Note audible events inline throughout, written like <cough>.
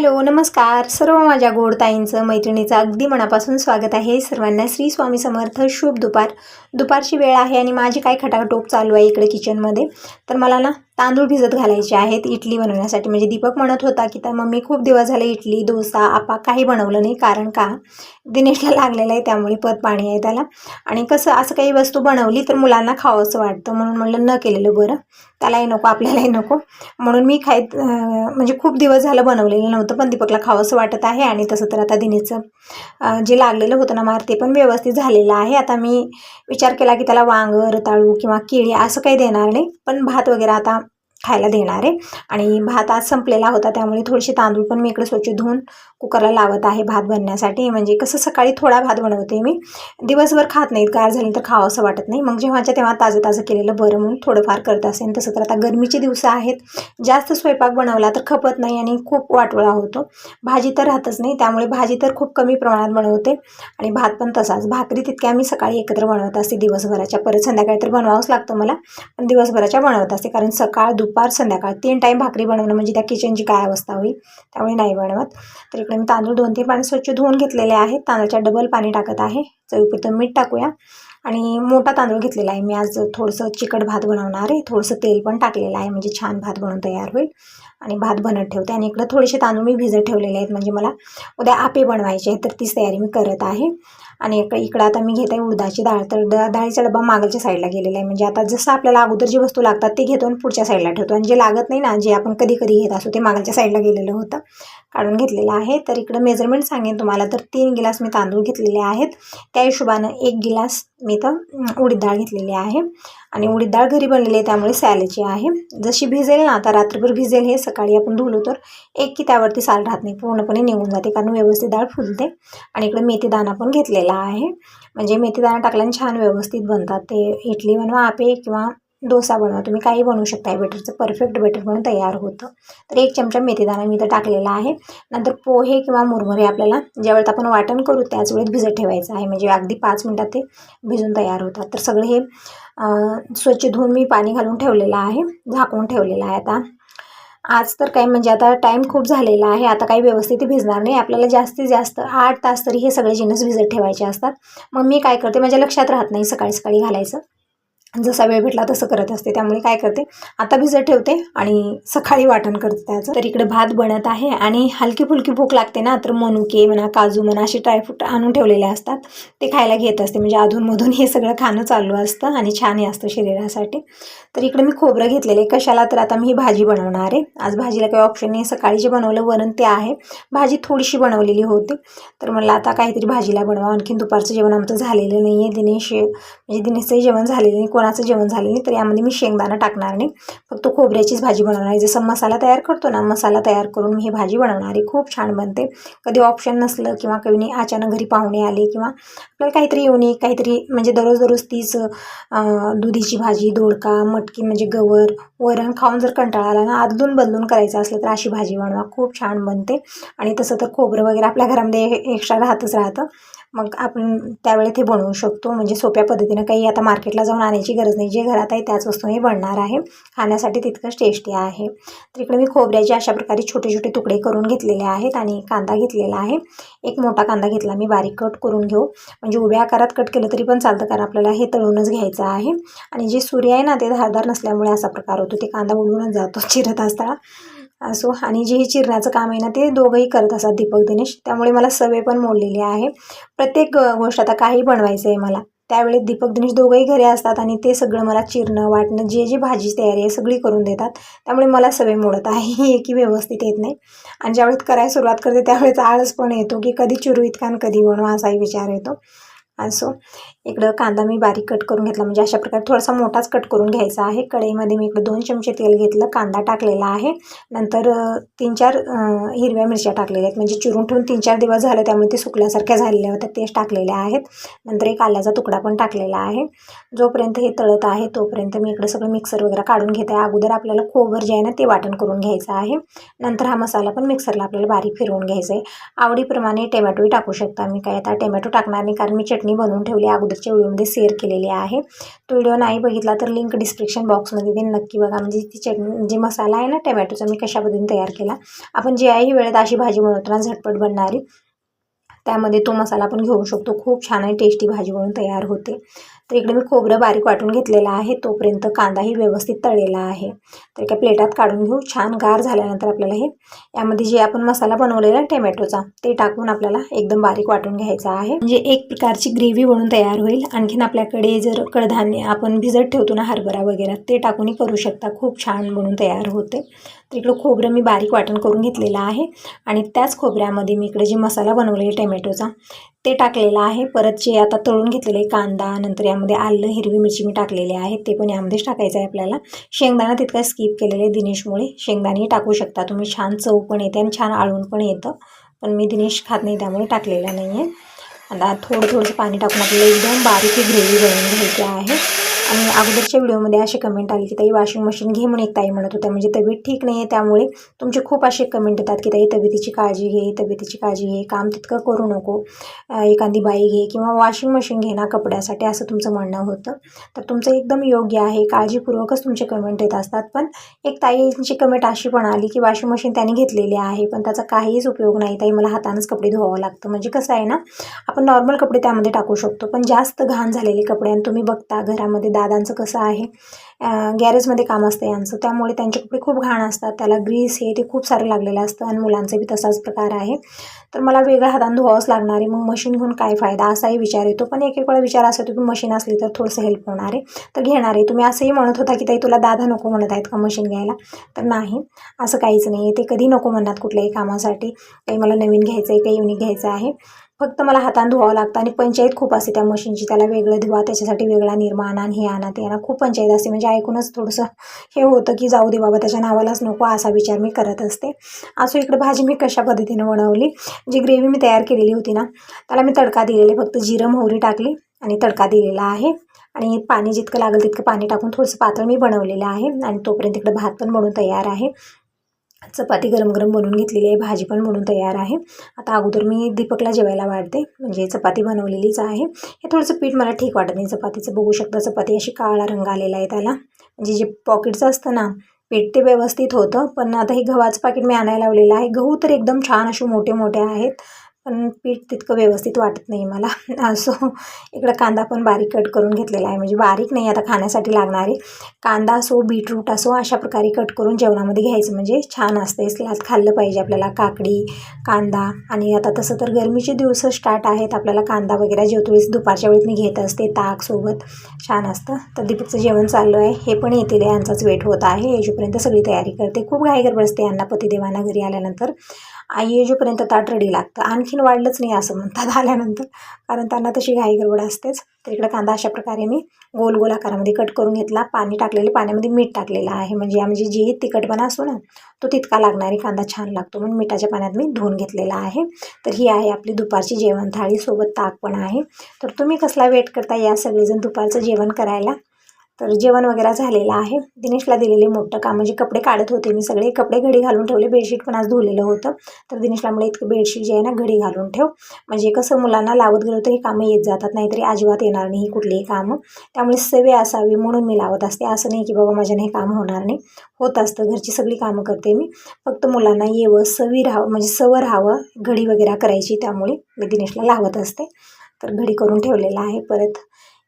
Hello नमस्कार. सर्व माझ्या गोडताईंचं मैत्रिणीचं अगदी मनापासून स्वागत आहे. सर्वांना श्री स्वामी समर्थ. शुभ दुपार. दुपारची वेळ आहे आणि माझी काय खटाखटोप चालू आहे इकडे किचनमध्ये तर मला ना तांदूळ भिजत घालायचे आहेत इडली बनवण्यासाठी. म्हणजे दीपक म्हणत होता की तर मम्मी खूप दिवस झाले इडली डोसा आपा काही बनवलं नाही. कारण का? दिनेशला लागलेलं आहे त्यामुळे पत पाणी आहे त्याला. आणि कसं असं काही वस्तू बनवली तर मुलांना खावंसं वाटतं. म्हणून म्हणलं न केलेलं बरं. त्यालाही नको आपल्यालाही नको. म्हणून मी खायत म्हणजे खूप दिवस झालं बनवलेलं नव्हतं पण दीपकला खावंसं वाटत आहे. आणि तसं तर आता दिनेशचं जे लागलेलं होतं ना मार ते पण व्यवस्थित झालेलं आहे. आता मी विचार केला की त्याला वांग रताळू किंवा केळी असं काही देणार नाही. पण भात वगैरे आता खायला देणार आहे. आणि भात आज संपलेला होता त्यामुळे थोडेसे तांदूळ पण मी इकडे स्वच्छ धुवून कुकरला लावत आहे भात बनण्यासाठी. म्हणजे कसं सकाळी थोडा भात बनवते मी. दिवसभर खात नाहीत गार झाली तर खावं असं वाटत नाही. मग जेव्हाच्या तेव्हा ताजं ताजं केलेलं बरं म्हणून थोडंफार करत असेल तसं तर आता गरमीचे दिवस आहेत. जास्त स्वयंपाक बनवला तर खपत नाही आणि खूप वाटोळा होतो. भाजी तर राहतच नाही त्यामुळे भाजी तर खूप कमी प्रमाणात बनवते. आणि भात पण तसाच. भाकरी तितक्या मी सकाळी एकत्र बनवत असते. दिवसभराच्या. परत संध्याकाळी तर बनवावंच लागतं मला पण दिवसभराच्या बनवत असते. कारण सकाळ दुप दुपार संध्याकाळ तीन टाईम भाकरी बनवणं म्हणजे त्या किचनची काय अवस्था होईल त्यामुळे नाही बनवत. तर इकडे मी तांदूळ दोन तीन पाणी स्वच्छ धुवून घेतलेले आहेत तांदळाच्या डबल पाणी टाकत आहे. चवीपुरतं मीठ टाकूया. आणि मोठा तांदूळ घेतलेला आहे. मी आज थोडंसं चिकट भात बनवणार आहे. थोडंसं तेल पण टाकलेलं आहे म्हणजे छान भात बनवून तयार होईल. आणि भात बनत ठेवते. आणि इकडं थोडेसे तांदूळ मी भिजत ठेवलेले आहेत. म्हणजे मला उद्या आपे बनवायचे आहेत तर तीच तयारी मी करत आहे. आणि इकडं इकडं आता मी घेत आहे उडदाची डाळ. तर डाळीचा डबा मागलच्या साईडला गेलेला आहे. म्हणजे आता जसं आपल्याला अगोदर जी वस्तू लागतात ते घेतो आणि पुढच्या साईडला ठेवतो. आणि जे लागत नाही ना जे आपण कधी कधी घेत असतो ते मागलच्या साईडला गेलेलं होतं. काढून घेतलेलं आहे. तर इकडं मेजरमेंट सांगेन तुम्हाला. तर तीन गिलास मी तांदूळ घेतलेले आहेत. त्या हिशोबानं एक गिलास मी तर उडीद डाळ घेतलेली आहे. आणि उडीद डाळ घरी बनलेली आहे त्यामुळे सॅलेची आहे. जशी भिजेल ना आता रात्रभर भिजेल हे सकाळी आपण धुलो तर एक की त्यावरती साल राहत नाही पूर्णपणे निघून जाते कारण व्यवस्थित डाळ फुलते. आणि इकडे मेथीदाणा पण घेतलेला आहे. म्हणजे मेथीदाणा टाकल्याने छान व्यवस्थित बनतात. ते इडली बनवा आपे किंवा डोसा बनवा. तुम्ही काही बनवू शकता. बेटरचं परफेक्ट बेटर म्हणून तयार होतं. तर एक चमचा मेथीदाणा मी इथं टाकलेला आहे. नंतर पोहे किंवा मुरमुरे आपल्याला ज्यावेळेस आपण वाटण करू त्याच वेळेत भिजत ठेवायचं आहे. म्हणजे अगदी पाच मिनटात ते भिजून तयार होतात. तर सगळे हे स्वच्छ धुवून मी पाणी घालून ठेवलेलं आहे. झाकून ठेवलेलं आहे आता. आज तर काय म्हणजे आता टाईम खूप झालेला आहे. आता काही व्यवस्थित भिजणार नाही. आपल्याला जास्तीत जास्त आठ तास तरी हे सगळे जिन्नस भिजत ठेवायचे असतात. मग मी काय करते? माझ्या लक्षात राहत नाही सकाळी सकाळी घालायचं. जसा वेळ भेटला तसं करत असते. त्यामुळे काय करते आता भिजत ठेवते आणि सकाळी वाटण करते त्याचं. तर इकडे भात बनत आहे आणि हलकी फुलकी भूक लागते ना तर मनुके म्हणा काजू म्हणा असे ड्रायफ्रूट आणून ठेवलेले असतात. ते खायला घेत असते. म्हणजे अधूनमधून हे सगळं खाणं चालू असतं आणि छानही असतं शरीरासाठी. तर इकडे मी खोबरं घेतलेलं. आहे कशाला तर आता मी ही भाजी बनवणार आहे. आज भाजीला काही ऑप्शन नाही. सकाळी जे बनवलं वरण ते आहे. भाजी थोडीशी बनवलेली होती. तर मला आता काहीतरी भाजीला बनवा आणखीन दुपारचं जेवण आमचं झालेलं नाही आहे दिनेश म्हणजे दिनेशचंही जेवण झालेलं नाही. कोणाचं जेवण झालं नाही तर यामध्ये मी शेंगदाणा टाकणार नाही. फक्त खोबऱ्याचीच भाजी बनवणार आहे. जसं मसाला तयार करतो ना मसाला तयार करून मी ही भाजी बनवणार आहे. खूप छान बनते. कधी ऑप्शन नसलं किंवा कधी अचानक घरी पाहुणे आले किंवा आपल्याला काहीतरी युनिक काहीतरी म्हणजे दररोज दररोज तीच दुधीची भाजी दोडका मटकी म्हणजे गवर वरण खाऊन जर कंटाळा आला ना आदलून बदलून करायचं असलं तर अशी भाजी बनवा. खूप छान बनते. आणि तसं तर खोबरं वगैरे आपल्या घरामध्ये एक्स्ट्रा राहतच राहतं. मग आपण त्यावेळेत हे बनवू शकतो. म्हणजे सोप्या पद्धतीनं काही आता मार्केटला जाऊन आणायची गरज नाही. जे घरात आहे त्याच वस्तूने बनणार आहे. खाण्यासाठी तितकंच टेस्टी आहे. तर इकडे मी खोबऱ्याचे अशा प्रकारे छोटे छोटे तुकडे करून घेतलेले आहेत आणि कांदा घेतलेला आहे. एक मोठा कांदा घेतला मी बारीक कट करून घेऊ. म्हणजे उभ्या आकारात कट केलं तरी पण चालतं कारण आपल्याला हे तळूनच घ्यायचं आहे. आणि जे सूर्य आहे ना ते धारदार नसल्यामुळे असा प्रकार होतो. ते कांदा उडूनच जातो. चिरत असताना. असो. आणि जे हे चिरण्याचं काम आहे ना ते दोघंही करत असतात दीपक दिनेश. त्यामुळे मला सवय पण मोडलेली आहे. प्रत्येक गोष्ट आता काही बनवायचं आहे मला. त्यावेळी दीपक दिनेश दोघंही घरी असतात आणि ते सगळं मला चिरणं वाटणं जे जे भाजी तयारी आहे सगळी करून देतात. त्यामुळे मला सवय मोडत आहे. <laughs> ही की व्यवस्थित येत नाही. आणि ज्यावेळेस करायला सुरुवात करते त्यावेळेस आळस पण येतो की कधी चिरू इतका कधी बनवा असाही विचार येतो. असो इकडं कांदा मी बारीक कट करून घेतला. म्हणजे अशा प्रकारे थोडासा मोठाच कट करून घ्यायचा आहे. कढईमध्ये मी इकडं दोन चमचे तेल घेतलं. कांदा टाकलेला आहे. नंतर तीन चार हिरव्या मिरच्या टाकलेल्या आहेत. म्हणजे चिरून ठेवून तीन चार दिवस झाले त्यामुळे ते सुकल्यासारख्या झालेल्या होत्या. तेच टाकलेल्या आहेत. नंतर एक आल्याचा तुकडा पण टाकलेला आहे. जोपर्यंत हे तळत आहे तोपर्यंत मी इकडं सगळं मिक्सर वगैरे काढून घेत. आहे अगोदर आपल्याला खोबर जे आहे ना ते वाटण करून घ्यायचं आहे. नंतर हा मसाला पण मिक्सरला आपल्याला बारीक फिरवून घ्यायचा आहे. आवडीप्रमाणे टोमॅटोही टाकू शकता मी. काय आता टोमॅटो टाकणार नाही कारण मी चटणी चटणी बनवून ठेवली अगोदरच्या व्हिडिओमध्ये शेअर केलेली आहे. तो व्हिडिओ नाही बघितला तर लिंक डिस्क्रिप्शन बॉक्समध्ये देईन. नक्की बघा. म्हणजे ती चटणी जे मसाला आहे ना टमॅटोचा मी कशा पद्धतीने तयार केला. आपण जी आहे वेळेत अशी भाजी बनवतो ना झटपट बनणारी. त्यामध्ये तो मसाला आपण घेऊ शकतो. खूप छान आणि टेस्टी भाजी बनवून तयार होते. तर इकडे मी खोबरं बारीक वाटून घेतलेलं आहे तोपर्यंत कांदाही व्यवस्थित तळलेला आहे. तर एका प्लेटात काढून घेऊ छान गार झाल्यानंतर आपल्याला हे यामध्ये जे आपण मसाला बनवलेला टोमॅटोचा ते टाकून आपल्याला एकदम बारीक वाटून घ्यायचा आहे. म्हणजे एक प्रकारची ग्रेव्ही बनून तयार होईल. आणखीन आपल्याकडे जर कडधान्य आपण भिजत ठेवतो ना हरभरा वगैरे ते टाकूनही करू शकता. खूप छान बनून तयार होते. तर इकडं खोबरं मी बारीक वाटण करून घेतलेलं आहे आणि त्याच खोबऱ्यामध्ये मी इकडे जे मसाला बनवलेला टोमॅटोचा ते टाकलेलं आहे. परत जे आता तळून घेतलेले कांदा नंतर यामध्ये आलं हिरवी मिरची मी टाकलेली आहे ते पण यामध्येच टाकायचं आहे आपल्याला. शेंगदाणा तितका स्किप केलेले दिनेशमुळे. शेंगदाणेही टाकू शकता तुम्ही. छान चव पण येते आणि छान आळून पण येतं. पण मी दिनेश खात नाही त्यामुळे टाकलेलं नाही आहे आता थोडं थोडंसं पाणी टाकून आपल्याला एकदम बारीक ही ग्रेव्ही बनवून घ्यायची आहे. आणि अगोदरच्या व्हिडिओमध्ये अशी कमेंट आली की ताई वॉशिंग मशीन घे म्हणून एक ताई म्हणत होत्या. म्हणजे तब्येत ठीक नाही आहे त्यामुळे तुमचे खूप असे कमेंट येतात की ताई तब्येतीची काळजी घे तब्येतीची काळजी घे काम तितकं करू नको. एखादी बाई घे किंवा वॉशिंग मशीन घे ना कपड्यासाठी असं तुमचं म्हणणं होतं. तर तुमचं एकदम योग्य आहे. काळजीपूर्वकच तुमचे कमेंट येत असतात. पण एक ताईंची कमेंट अशी पण आली की वॉशिंग मशीन त्यांनी घेतलेली आहे पण त्याचा काहीच उपयोग नाही. ताई मला हातानंच कपडे धुवावं लागतं. म्हणजे कसं आहे ना आपण नॉर्मल कपडे त्यामध्ये टाकू शकतो पण जास्त घाण झालेले कपडे आणि तुम्ही बघता घरामध्ये दादांचं कसं आहे? गॅरेजमध्ये काम असतं यांचं. त्यामुळे त्यांचे कपडे खूप घाण असतात. त्याला ग्रीस हे ते खूप सारं लागलेलं असतं आणि मुलांचं बी तसाच प्रकार आहे. तर मला वेगळ्या हातानं धुवावंच लागणार आहे. मग मशीन घेऊन काय फायदा? असाही विचार येतो. पण एक एक वेळा विचार असा येतो की मशीन असली तर थोडंसं हेल्प होणार आहे. तर घेणार आहे. तुम्ही असंही म्हणत होता की ताई तुला दादा नको म्हणत आहेत का मशीन घ्यायला? तर नाही. असं काहीच नाही आहे ते कधी नको म्हणतात कुठल्याही कामासाठी. काही मला नवीन घ्यायचं आहे काही युनिक घ्यायचं आहे. फक्त मला हातानं धुवावं लागतं आणि पंचायत खूप असते त्या मशीनची. त्याला वेगळं धुवा त्याच्यासाठी वेगळा निर्मा आणा हे आणा ते आणा. खूप पंचायत असते. म्हणजे ऐकूनच थोडंसं हे होतं की जाऊ दे बाबा त्याच्या नावालाच नको असा विचार मी करत असते. असो इकडे भाजी मी कशा पद्धतीनं बनवली? जी ग्रेव्ही मी तयार केलेली होती ना त्याला मी तडका दिलेले फक्त जिरं मोहरी टाकली आणि तडका दिलेला आहे. आणि पाणी जितकं लागेल तितकं पाणी टाकून थोडंसं पातळ मी बनवलेलं आहे. आणि तोपर्यंत इकडं भात पण बनवून तयार आहे. चपाती गरम गरम बनवून घेतलेली आहे भाजी पण बनवून तयार आहे. आता अगोदर मी दीपकला जेवायला वाढते म्हणजे चपाती बनवलेलीच आहे. हे थोडंसं पीठ मला ठीक वाटत नाही चपातीचं बघू शकता चपाती अशी काळा रंग आलेला आहे त्याला. म्हणजे जे पॉकेटचं असतं ना पीठ ते व्यवस्थित होतं पण आता हे गव्हाचं पाकिट मी आणायला लावलेलं आहे. गहू तर एकदम छान असे मोठे मोठे आहेत. पण पीठ तितकं व्यवस्थित वाटत नाही मला. <laughs> सो इकडं कांदा पण बारीक कट करून घेतलेला आहे. म्हणजे बारीक नाही आता खाण्यासाठी लागणारे. कांदा असो बीटरूट असो अशा प्रकारे कट करून जेवणामध्ये घ्यायचं. म्हणजे छान असतं सलाद खाल्लं पाहिजे आपल्याला. काकडी कांदा आणि आता तसं तर गरमीचे दिवस स्टार्ट आहेत. आपल्याला कांदा वगैरे जेवतोळीस दुपारच्या वेळेत मी घेत असते. ताकसोबत छान असतं. तर दीपकचं जेवण चाललं आहे. हे पण येतील यांचाच वेट होत आहे. याच्यापर्यंत सगळी तयारी करते. खूप घाई गडबड असते यांना पतिदेवांना घरी आल्यानंतर. आई येजोपर्यंत ताट रेडी लागतं. आणखीन वाढलंच नाही असं म्हणतात आल्यानंतर. कारण त्यांना तशी घाई गडबड असतेच. तर इकडं कांदा अशा प्रकारे मी गोल गोल आकारामध्ये कट करून घेतला. पाणी टाकलेले पाण्यामध्ये मीठ टाकलेलं आहे. म्हणजे या म्हणजे जी तिखटपणा असतो ना तो तितका लागणारी कांदा छान लागतो. म्हणून मिठाच्या पाण्यात मी धुवून घेतलेला आहे. तर ही आहे आपली दुपारची जेवण थाळी. सोबत ताक पण आहे. तर तुम्ही कसला वेट करता या सगळेजण दुपारचं जेवण करायला? तर जेवण वगैरे झालेलं आहे. दिनेशला दिलेले मोठं काम म्हणजे कपडे काढत होते मी सगळे. कपडे घडी घालून ठेवले. बेडशीट पण आज धुलेलं होतं. तर दिनेशला मला इतकं बेडशीट जे आहे ना घडी घालून ठेव. म्हणजे कसं मुलांना लावत गेलो तर ही कामं येत जातात नाहीतरी अजिबात येणार नाही ही कुठलीही कामं. त्यामुळे सवय असावी म्हणून मी लावत असते. असं नाही की बाबा माझ्याने हे काम होणार नाही. होत असतं. घरची सगळी कामं करते मी. फक्त मुलांना येवं सवी राहावं म्हणजे सवं राहावं घडी वगैरे करायची. त्यामुळे मी दिनेशला लावत असते. तर घडी करून ठेवलेला आहे. परत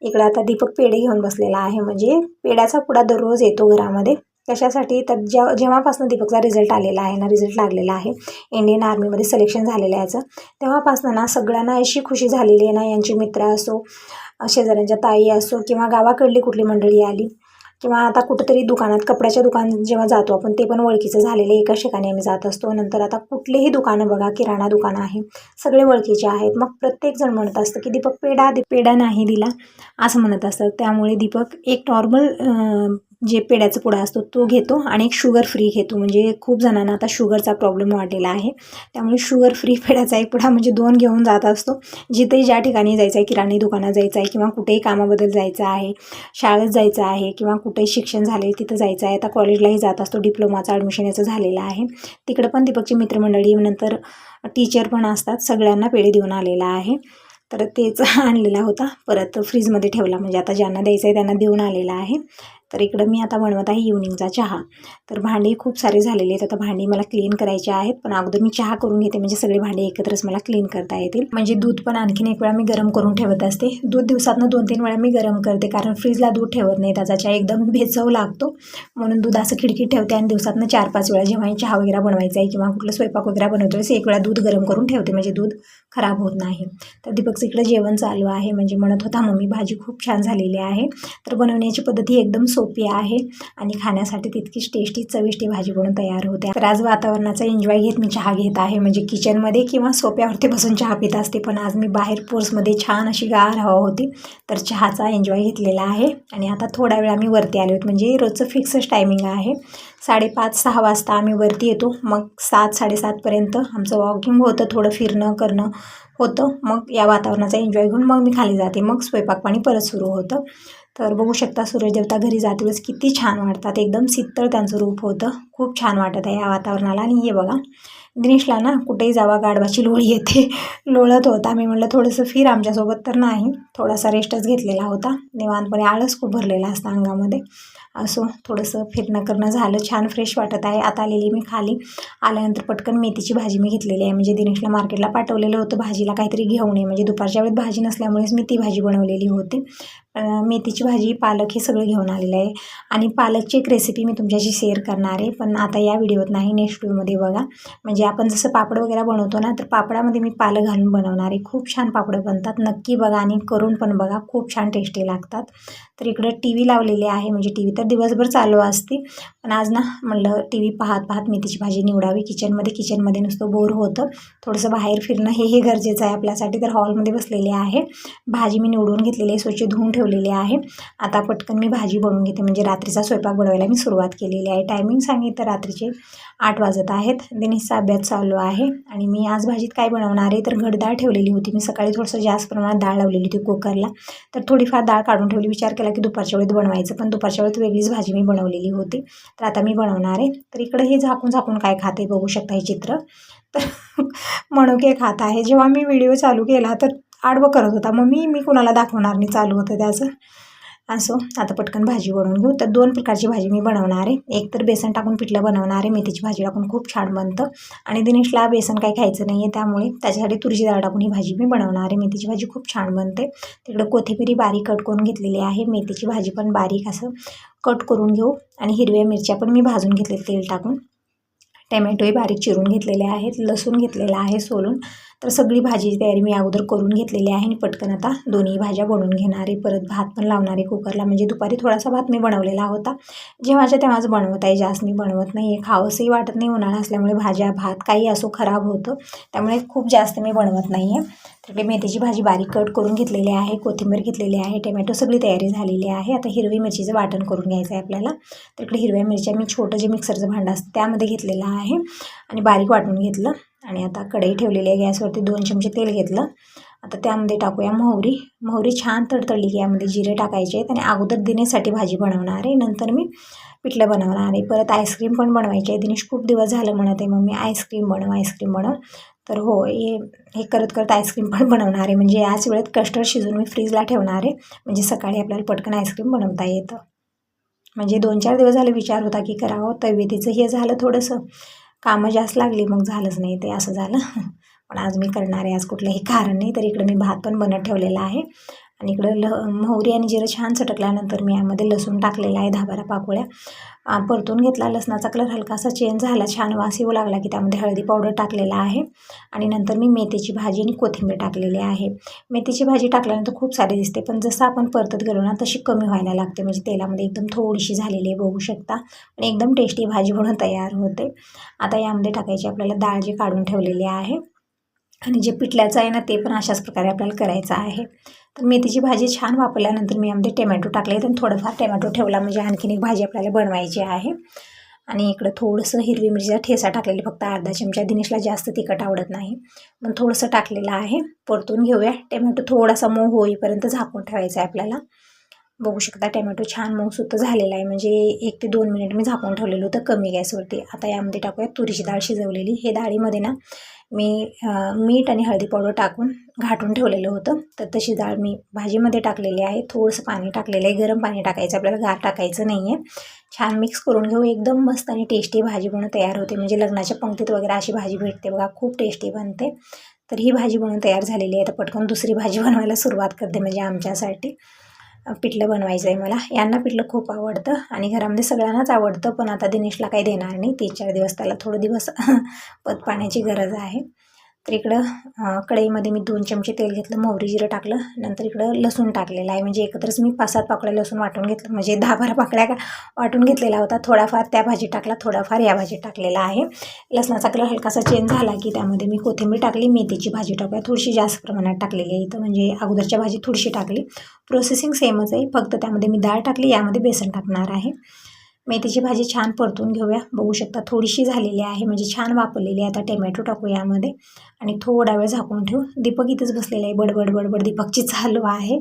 इकडं आता दीपक पेढे घेऊन बसलेला आहे. म्हणजे पेढ्याचा पुडा दररोज येतो घरामध्ये. कशासाठी तर जेव्हा जेव्हापासून दीपकचा रिझल्ट आलेला आहे ना रिझल्ट लागलेला आहे इंडियन आर्मीमध्ये सिलेक्शन झालेलं आहे याचं तेव्हापासून ना सगळ्यांना अशी खुशी झालेली आहे ना यांची मित्र असो शेजाऱ्यांच्या ताई असो किंवा गावाकडली कुठली मंडळी आली किंवा आता कुठंतरी दुकानात कपड्याच्या दुकान जेव्हा जातो आपण ते पण ओळखीचं झालेलं एकाच ठिकाणी आम्ही जात असतो. नंतर आता कुठलेही दुकानं बघा किराणा दुकानं आहे सगळे ओळखीचे आहेत. मग प्रत्येकजण म्हणत असतं की दीपक पेढा पेढा नाही दिला असं म्हणत असतं. त्यामुळे दीपक एक नॉर्मल जे पेड्याचा पुडा असतो तो घेतो आणि एक शुगर फ्री घेतो. म्हणजे खूप जणांना आता शुगरचा प्रॉब्लेम वाढलेला आहे. त्यामुळे शुगर फ्री पेड्याचा एक पुडा म्हणजे दोन घेऊन जात असतो. जिथेही ज्या ठिकाणी जायचं आहे किराणी दुकानात जायचं आहे किंवा कुठेही कामाबद्दल जायचं आहे शाळेत जायचं आहे किंवा कुठेही शिक्षण झाले तिथं जायचं आहे. आता कॉलेजलाही जात असतो डिप्लोमाचं ॲडमिशन याचं झालेलं आहे. तिकडं पण दीपकची मित्रमंडळी नंतर टीचर पण असतात. सगळ्यांना पेढे देऊन आलेला आहे. तर तेच आणलेला होता. परत फ्रीजमध्ये ठेवला. म्हणजे आता ज्यांना द्यायचं आहे त्यांना देऊन आलेला आहे. तर इकडं मी आता बनवत आहे इव्हनिंगचा चहा. तर भांडी खूप सारे झालेले आहेत. आता भांडी मला क्लीन करायची आहेत. पण अगोदर मी चहा करून घेते. म्हणजे सगळे भांडी एकत्रच मला क्लीन करता येतील. म्हणजे दूध पण आणखीन एक वेळा मी गरम करून ठेवत असते. दूध दिवसातनं दोन तीन वेळा मी गरम करते. कारण फ्रीजला दूध ठेवत नाही. त्याचा चहा एकदम भेचव लागतो. म्हणून दूध असं खिडकीत ठेवते. आणि दिवसातनं चार पाच वेळा जेव्हा चहा वगैरे बनवायचा आहे किंवा कुठलं स्वयंपाक वगैरे बनवतो असं एक वेळा दूध गरम करून ठेवते. म्हणजे दूध खराब होत नाही. तर दीपकचं इकडं जेवण चालू आहे. म्हणजे म्हणत होता मम्मी भाजी खूप छान झालेली आहे. तर बनवण्याची पद्धती एकदम सो सोपी आहे आणि खाण्यासाठी तितकीच टेस्टी चविष्टी भाजी बनून तयार होते. तर आज वातावरणाचा एन्जॉय घेत मी चहा घेत आहे. म्हणजे किचनमध्ये किंवा सोप्यावरती बसून चहा पित असते. पण आज मी बाहेर पोर्समध्ये छान अशी गार हवा होती तर चहाचा एन्जॉय घेतलेला आहे. आणि आता थोडा वेळा आम्ही वरती आले आहोत. म्हणजे रोजचं फिक्सच टायमिंग आहे. साडेपाच सहा वाजता आम्ही वरती येतो. मग सात साडेसातपर्यंत आमचं वॉकिंग होतं. थोडं फिरणं करणं होतं. मग या वातावरणाचा एन्जॉय घेऊन मग मी खाली जाते. मग स्वयंपाक पाणी परत सुरू होतं. तर बघू शकता सूर्यदेवता घरी जाते किती छान वाटतात एकदम शीतळ त्यांचं रूप होतं. खूप छान वाटत आहे या वातावरणाला. आणि हे बघा दिनेशला ना कुठेही जावा गाढवाची लोळी येते. <laughs> लोळत होता. मी म्हटलं थोडंसं फिर आमच्यासोबत तर नाही. थोडासा रेस्टच घेतलेला होता. निवांतपणे आळस खूप भरलेला असतं अंगामध्ये. असो थोडंसं फिरणं करणं झालं. छान फ्रेश वाटत आहे. आता आलेली मी खाली. आल्यानंतर पटकन मेथीची भाजी मी घेतलेली आहे. म्हणजे दिनेशला मार्केटला पाठवलेलं होतं. भाजीला काहीतरी घेऊन ये. म्हणजे दुपारच्या वेळेत भाजी नसल्यामुळेच मी ती भाजी बनवलेली होती. मेथीची भाजी पालक हे सगळं घेऊन आलेलं आहे. आणि पालकची एक रेसिपी मी तुमच्याशी शेअर करणार आहे. पण आता या व्हिडिओत नाही नेक्स्ट व्हिडिओमध्ये बघा. म्हणजे आपण जसं पापड वगैरे बनवतो ना तर पापडामध्ये मी पालक घालून बनवणार आहे. खूप छान पापडं बनतात. नक्की बघा आणि करून पण बघा. खूप छान टेस्टी लागतात. तर इकडं टी व्ही लावलेली आहे. म्हणजे टी व्ही तर दिवसभर चालू असते. पण आज ना म्हणलं टी व्ही पाहत पाहत मेथीची भाजी निवडावी. किचनमध्ये किचनमध्ये नुसतं बोर होतं. थोडंसं बाहेर फिरणं हे हे गरजेचं आहे आपल्यासाठी. तर हॉलमध्ये बसलेले आहे. भाजी मी निवडून घेतलेली आहे. स्वच्छ धुवून ठेवलेली आहे. आता पटकन मी भाजी बनवून घेते. म्हणजे रात्रीचा स्वयंपाक बनवायला मी सुरुवात केलेली आहे. टायमिंग सांगितलं रात्रीचे आठ वाजत आहेत. दिनेशचा अभ्यास चालू आहे. आणि मी आज भाजीत काय बनवणार आहे? तर घडदाळ ठेवलेली होती. मी सकाळी थोडंसं जास्त प्रमाणात डाळ लावलेली होती कुकरला. तर थोडीफार डाळ काढून ठेवली. विचार केला की दुपारच्या वेळेत बनवायचं. पण दुपारच्या वेळेत वेगळीच भाजी मी बनवलेली होती. तर आता मी बनवणार आहे. तर इकडं हे झाकून झाकून काय खाते बघू शकता हे चित्र. तर <laughs> मणुके खात आहे. जेव्हा मी व्हिडिओ चालू केला तर आडवं करत होता. मग मी मी कुणाला दाखवणार नाही चालू होतं त्याचं असो. आता पटकन भाजी बनवून घेऊ. तर दोन प्रकारची भाजी मी बनवणार आहे. एक तर बेसन टाकून पिठलं बनवणार आहे. मेथीची भाजी टाकून खूप छान बनतं. आणि दिनेशला बेसन काही खायचं नाही आहे त्यामुळे त्याच्यासाठी तुरीची डाळ टाकून ही भाजी मी बनवणार आहे. मेथीची भाजी खूप छान बनते. तिकडं कोथिंबिरी बारीक कट करून घेतलेली आहे. मेथीची भाजी पण बारीक असं कट करून घेऊ. आणि हिरव्या मिरच्या पण मी भाजून घेतले तेल टाकून. टमॅटोही बारीक चिरून घेतलेले आहेत. लसूण घेतलेला आहे सोलून. तर सगळी भाजीची तयारी मी अगोदर करून घेतलेली आहे आणि पटकन आता दोन्ही भाज्या बनवून घेणार आहे. परत भात पण लावणार आहे कुकरला. म्हणजे दुपारी थोडासा भात मी बनवलेला होता. जेव्हाच्या तेव्हाच बनवत आहे. जास्त मी बनवत नाही आहे खावंसंही वाटत नाही उन्हाळा असल्यामुळे भाज्या भात काही असो खराब होतं. त्यामुळे खूप जास्त मी बनवत नाही आहे तिकडे मेथीची भाजी बारीक कट करून घेतलेली आहे. कोथिंबीर घेतलेली आहे. टोमॅटो सगळी तयारी झालेली आहे. आता हिरवी मिरचीचं वाटण करून घ्यायचं आहे आपल्याला तिकडे हिरव्या मिरच्या मी छोटं जे मिक्सरचं भांडं असतं त्यामध्ये घेतलेलं आहे. आणि बारीक वाटून घेतलं. आणि आता कढई ठेवलेली आहे गॅसवरती दोन चमचे तेल घेतलं. आता त्यामध्ये टाकूया मोहरी. मोहरी छान तडतडली की यामध्ये जिरे टाकायचे आहेत आणि अगोदर दिनेसाठी भाजी बनवणार आहे. नंतर मी पिठलं बनवणार आहे. परत आईस्क्रीम पण बनवायची आहे. दिनेश खूप दिवस झालं म्हणत आहे मग मी आईस्क्रीम बनव आईस्क्रीम बनव. तर हो हे हे करत करत आईस्क्रीम पण बनवणार आहे. म्हणजे याच वेळेत कस्टर्ड शिजून मी फ्रीजला ठेवणार आहे. म्हणजे सकाळी आपल्याला पटकन आईस्क्रीम बनवता येतं. म्हणजे दोन चार दिवस झाले विचार होता की करावं. तब्येतीचं हे झालं थोडंसं. कामं जास्त लागली मग झालंच नाही ते असं झालं. <laughs> पण आज मी करणार आहे आज कुठलंही कारण नाही तर इकडं मी भात पण बनत ठेवलेला आहे. आणि इकडं ल मोहरी आणि जिरं छान चटकल्यानंतर मी यामध्ये लसूण टाकलेला आहे दहा बारा पाकोळ्या. परतून घेतला लसणाचा कलर हलकासा चेंज झाला छान वास येऊ लागला की त्यामध्ये हळदी पावडर टाकलेला आहे. आणि नंतर मी मेथीची भाजी आणि कोथिंबीर टाकलेली आहे. मेथीची भाजी टाकल्यानंतर खूप सारी दिसते पण जसं आपण परतत गेलो ना तशी कमी व्हायला लागते. म्हणजे तेलामध्ये एकदम थोडीशी झालेली आहे बघू शकता. आणि एकदम टेस्टी भाजी म्हणून तयार होते. आता यामध्ये टाकायची आपल्याला डाळ जी काढून ठेवलेली आहे. आणि जे पिठल्याचं आहे ना ते पण अशाच प्रकारे आपल्याला करायचं आहे. तर मेथीची भाजी छान वापरल्यानंतर मी यामध्ये टोमॅटो टाकले तर थोडंफार टमॅटो ठेवला म्हणजे आणखीन एक भाजी आपल्याला बनवायची आहे. आणि इकडं थोडंसं हिरवी मिरचीचा ठेसा टाकलेला फक्त अर्धा चमचा. दिनेशला जास्त तिखट आवडत नाही पण थोडंसं टाकलेलं आहे. परतून घेऊया. टोमॅटो थोडासा मऊ होईपर्यंत झाकून ठेवायचा आहे आपल्याला. बघू शकता टॅमॅटो छान मऊ सुद्धा झालेला आहे. म्हणजे एक ते दोन मिनिट मी झाकून ठेवलेलं होतं कमी गॅसवरती. आता यामध्ये टाकूया तुरीची डाळ शिजवलेली. हे डाळीमध्ये ना मी मीठ आणि हळदी पावडर टाकून घाटून ठेवलेलं होतं. तर तशी डाळ मी भाजीमध्ये टाकलेली आहे. थोडंसं पाणी टाकलेलं आहे. गरम पाणी टाकायचं. आपल्याला गार टाकायचं नाही आहे छान मिक्स करून घेऊ. एकदम मस्त आणि टेस्टी भाजी बनवून तयार होते. म्हणजे लग्नाच्या पंक्तीत वगैरे अशी भाजी भेटते बघा. खूप टेस्टी बनते. तर ही भाजी बनवून तयार झालेली आहे. तर पटकन दुसरी भाजी बनवायला सुरुवात करते. म्हणजे आमच्यासाठी. पिठलं बनवायचं आहे मला. यांना पिठलं खूप आवडतं आणि घरामध्ये सगळ्यांनाच आवडतं पण आता दिनेशला काही देणार नाही. तीन चार दिवस त्याला थोडं दिवस <laughs> पत पाण्याची गरज आहे. तर इकडं कढईमध्ये मी दोन चमचे तेल घेतलं मोहरी जिरं टाकलं नंतर इकडं लसूण टाकलेलं आहे. म्हणजे एकत्रच मी पाच सात पाकळ्या लसूण वाटून घेतलं. म्हणजे दहा बारा पाकळ्या का वाटून घेतलेला होता. थोडाफार त्या भाजीत टाकला थोडाफार या भाजीत टाकलेला आहे. लसणाचा कलर हलकासा चेंज झाला की त्यामध्ये मी कोथिंबीर टाकली मेथीची भाजी टाकूया. थोडीशी जास्त प्रमाणात टाकलेली आहे इथं. म्हणजे अगोदरच्या भाजी थोडीशी टाकली. प्रोसेसिंग सेमच आहे. फक्त त्यामध्ये मी डाळ टाकली. यामध्ये बेसन टाकणार आहे. मेथीची भाजी छान परतून घेऊया. बघू शकता थोडीशी झालेली आहे म्हणजे छान वापरलेली आहे. आता टोमॅटो टाकू यामध्ये. आणि थोडा वेळ झाकून ठेवू. दीपक इथंच बसलेला आहे. बडबड बडबड दीपकची चालू आहे.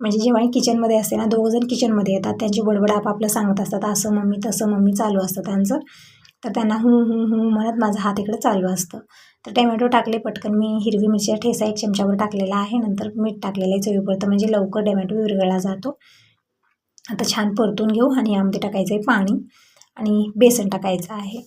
म्हणजे जेव्हा किचनमध्ये असते ना दोघंजण किचनमध्ये येतात. त्यांची बडबड आपापलं सांगत असतात. असं मम्मी तसं मम्मी चालू असतं त्यांचं. तर त्यांना हू हू हू म्हणत माझं हात इकडं चालू असतं. तर टोमॅटो टाकले पटकन. मी हिरवी मिरची ठेसा एक चमच्यावर टाकलेला आहे. नंतर मीठ टाकलेलं आहे चवीपुरतं. म्हणजे लवकर टोमॅटो विरघळला जातो. आता छान परतून घेऊ आणि यामध्ये टाकायचं आहे पाणी आणि बेसन टाकायचं आहे.